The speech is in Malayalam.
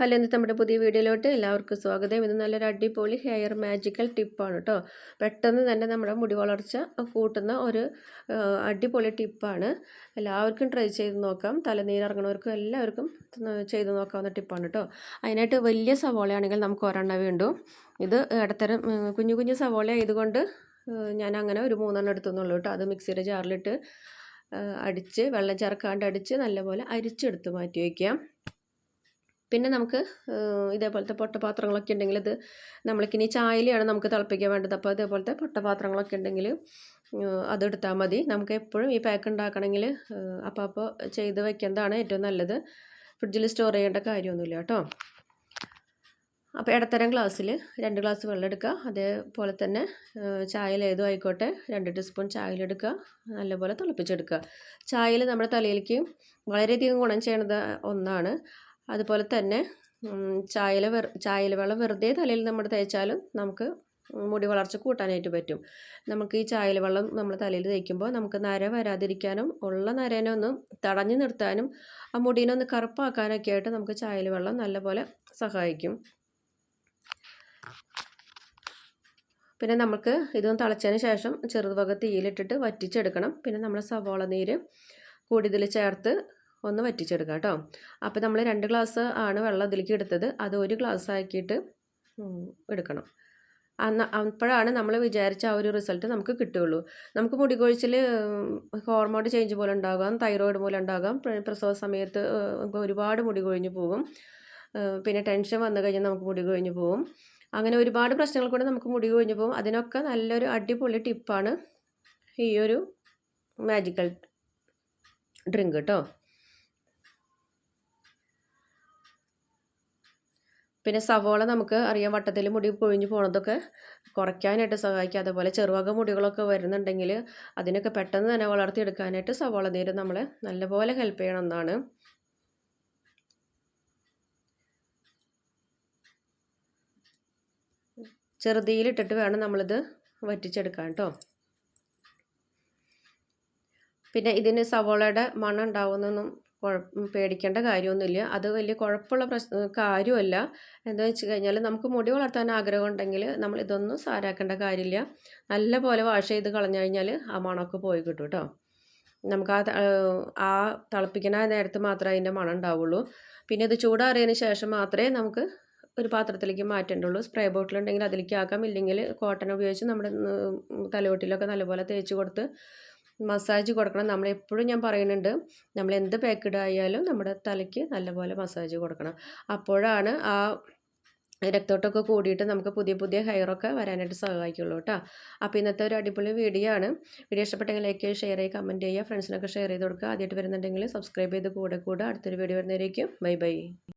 ഹലോ ഇന്നത്തെ നമ്മുടെ പുതിയ വീഡിയോയിലോട്ട് എല്ലാവർക്കും സ്വാഗതം. ഇത് നല്ലൊരു അടിപൊളി ഹെയർ മാജിക്കൽ ടിപ്പാണ് കേട്ടോ പെട്ടെന്ന് തന്നെ നമ്മുടെ മുടി വളർച്ച കൂട്ടുന്ന ഒരു അടിപൊളി ടിപ്പാണ് എല്ലാവർക്കും ട്രൈ ചെയ്ത് നോക്കാം. തലനീരിറങ്ങണവർക്കും എല്ലാവർക്കും ചെയ്ത് നോക്കാവുന്ന ടിപ്പാണ് കേട്ടോ അതിനായിട്ട് വലിയ സവോളയാണെങ്കിൽ നമുക്ക് ഒരെണ്ണം വേണ്ടു. ഇത് ഇടത്തരം കുഞ്ഞു കുഞ്ഞു സവോള ആയതുകൊണ്ട് ഞാൻ അങ്ങനെ ഒരു മൂന്നെണ്ണം എടുത്തുന്നുള്ളൂ കേട്ടോ അത് മിക്സിയുടെ ജാറിലിട്ട് അടിച്ച് വെള്ളം ചേർക്കാണ്ട് അടിച്ച് നല്ലപോലെ അരിച്ചെടുത്ത് മാറ്റി വയ്ക്കാം പിന്നെ നമുക്ക് ഇതേപോലത്തെ പൊട്ടപാത്രങ്ങളൊക്കെ ഉണ്ടെങ്കിൽ ഇത് നമ്മൾക്കിനി ചായയിലാണ് നമുക്ക് തിളപ്പിക്കാൻ വേണ്ടത്. അപ്പോൾ ഇതേപോലത്തെ പൊട്ടപാത്രങ്ങളൊക്കെ ഉണ്ടെങ്കിൽ അതെടുത്താൽ മതി. നമുക്ക് എപ്പോഴും ഈ പാക്ക് ഉണ്ടാക്കണമെങ്കിൽ അപ്പോൾ അപ്പോൾ ചെയ്ത് വെക്കുന്നതാണ് ഏറ്റവും നല്ലത്. ഫ്രിഡ്ജിൽ സ്റ്റോർ ചെയ്യേണ്ട കാര്യമൊന്നുമില്ല കേട്ടോ. അപ്പോൾ ഇടത്തരം ഗ്ലാസ്സിൽ രണ്ട് ഗ്ലാസ് വെള്ളം എടുക്കുക. അതേപോലെ തന്നെ ചായയിൽ ഏതും ആയിക്കോട്ടെ രണ്ട് ടീസ്പൂൺ ചായയിലെടുക്കുക നല്ലപോലെ തിളപ്പിച്ചെടുക്കുക. ചായയിൽ നമ്മുടെ തലയിലേക്ക് വളരെയധികം ഗുണം ചെയ്യുന്നത് ഒന്നാണ്. അതുപോലെ തന്നെ ചായല വെറു ചായല വെള്ളം വെറുതെ തലയിൽ നമ്മൾ തേച്ചാലും നമുക്ക് മുടി വളർച്ച കൂട്ടാനായിട്ട് പറ്റും. നമുക്ക് ഈ ചായല വെള്ളം നമ്മൾ തലയിൽ തേക്കുമ്പോൾ നമുക്ക് നര വരാതിരിക്കാനും ഉള്ള നരേനെ ഒന്ന് തടഞ്ഞു നിർത്താനും ആ മുടീനെ ഒന്ന് കറുപ്പാക്കാനൊക്കെ ആയിട്ട് നമുക്ക് ചായല വെള്ളം നല്ലപോലെ സഹായിക്കും. പിന്നെ നമുക്ക് ഇതൊന്ന് തിളച്ചതിന് ശേഷം ചെറുതുവക തീയിലിട്ടിട്ട് വറ്റിച്ചെടുക്കണം. പിന്നെ നമ്മൾ സവോള നീര് കൂടുതൽ ചേർത്ത് ഒന്ന് വറ്റിച്ചെടുക്കുക കേട്ടോ. അപ്പോൾ നമ്മൾ രണ്ട് ഗ്ലാസ് ആണ് വെള്ളം അതിലേക്ക് എടുത്തത്. അത് ഒരു ഗ്ലാസ് ആക്കിയിട്ട് എടുക്കണം. അന്ന് അപ്പോഴാണ് നമ്മൾ വിചാരിച്ച ആ ഒരു റിസൾട്ട് നമുക്ക് കിട്ടുകയുള്ളൂ. നമുക്ക് മുടി കൊഴിച്ചിൽ ഹോർമോൺ ചേഞ്ച് പോലെ ഉണ്ടാകാം തൈറോയിഡ് പോലെ ഉണ്ടാകാം. പ്രസവ സമയത്ത് ഒരുപാട് മുടി കൊഴിഞ്ഞു പോകും. പിന്നെ ടെൻഷൻ വന്നു കഴിഞ്ഞാൽ നമുക്ക് മുടി കൊഴിഞ്ഞു പോകും. അങ്ങനെ ഒരുപാട് പ്രശ്നങ്ങൾ കൂടെ നമുക്ക് മുടി കൊഴിഞ്ഞു പോകും. അതിനൊക്കെ നല്ലൊരു അടിപൊളി ടിപ്പാണ് ഈ ഒരു മാജിക്കൽ ഡ്രിങ്ക് കേട്ടോ. പിന്നെ സവോള നമുക്ക് അറിയാം വട്ടത്തിൽ മുടി പൊഴിഞ്ഞു പോണതൊക്കെ കുറയ്ക്കാനായിട്ട് സഹായിക്കും. അതുപോലെ ചെറുവക മുടികളൊക്കെ വരുന്നുണ്ടെങ്കിൽ അതിനൊക്കെ പെട്ടെന്ന് തന്നെ വളർത്തിയെടുക്കാനായിട്ട് സവോള നീര് നമ്മളെ നല്ലപോലെ ഹെൽപ്പ് ചെയ്യണം എന്നാണ്. ചെറുതീലിട്ടിട്ട് വേണം നമ്മളിത് വറ്റിച്ചെടുക്കാൻ കേട്ടോ. പിന്നെ ഇതിന് സവോളയുടെ മണം ഉണ്ടാവുന്നൊന്നും പേടിക്കേണ്ട കാര്യമൊന്നുമില്ല. അത് വലിയ കുഴപ്പമുള്ള പ്രശ്ന കാര്യമല്ല. എന്താ വെച്ച് കഴിഞ്ഞാൽ നമുക്ക് മുടി വളർത്താൻ ആഗ്രഹം ഉണ്ടെങ്കിൽ നമ്മൾ ഇതൊന്നും സാരാക്കേണ്ട കാര്യമില്ല. നല്ല പോലെ വാഷ് ചെയ്ത് കളഞ്ഞു കഴിഞ്ഞാൽ ആ മണമൊക്കെ പോയി കിട്ടും കേട്ടോ. നമുക്ക് ആ ആ തിളപ്പിക്കുന്ന നേരത്ത് മാത്രമേ അതിന്റെ മണം ഉണ്ടാവുള്ളൂ. പിന്നെ ഇത് ചൂടാറിയതിന് ശേഷം മാത്രമേ നമുക്ക് ഒരു പാത്രത്തിലേക്ക് മാറ്റേണ്ടുള്ളൂ. സ്പ്രേ ബോട്ടിൽ ഉണ്ടെങ്കിൽ അതിലേക്ക് ആക്കാം. ഇല്ലെങ്കിൽ കോട്ടൺ ഉപയോഗിച്ച് നമ്മുടെ തലവെട്ടിലൊക്കെ നല്ലപോലെ തേച്ച് കൊടുത്ത് മസാജ് കൊടുക്കണം. നമ്മൾ എപ്പോഴും ഞാൻ പറയുന്നുണ്ട് നമ്മൾ എന്ത് പാക്കഡ് ആയാലും നമ്മുടെ തലയ്ക്ക് നല്ലപോലെ മസാജ് കൊടുക്കണം. അപ്പോഴാണ് ആ രക്തോട്ടമൊക്കെ കൂടിയിട്ട് നമുക്ക് പുതിയ പുതിയ ഹെയറൊക്കെ വരാനായിട്ട് സഹായിക്കുള്ളൂ കേട്ടോ. അപ്പോൾ ഇന്നത്തെ ഒരു അടിപൊളി വീഡിയോ ആണ്. വീഡിയോ ഇഷ്ടപ്പെട്ടെങ്കിൽ ലൈക്ക് ചെയ്യുക ഷെയർ ചെയ്യുക കമന്റ് ചെയ്യുക ഫ്രണ്ട്സിനൊക്കെ ഷെയർ ചെയ്ത് കൊടുക്കുക. ആദ്യമായിട്ട് വരുന്നുണ്ടെങ്കിൽ സബ്സ്ക്രൈബ് ചെയ്ത് കൂടെ കൂടെ അടുത്തൊരു വീഡിയോ വരുന്നവരേക്കും ബൈ ബൈ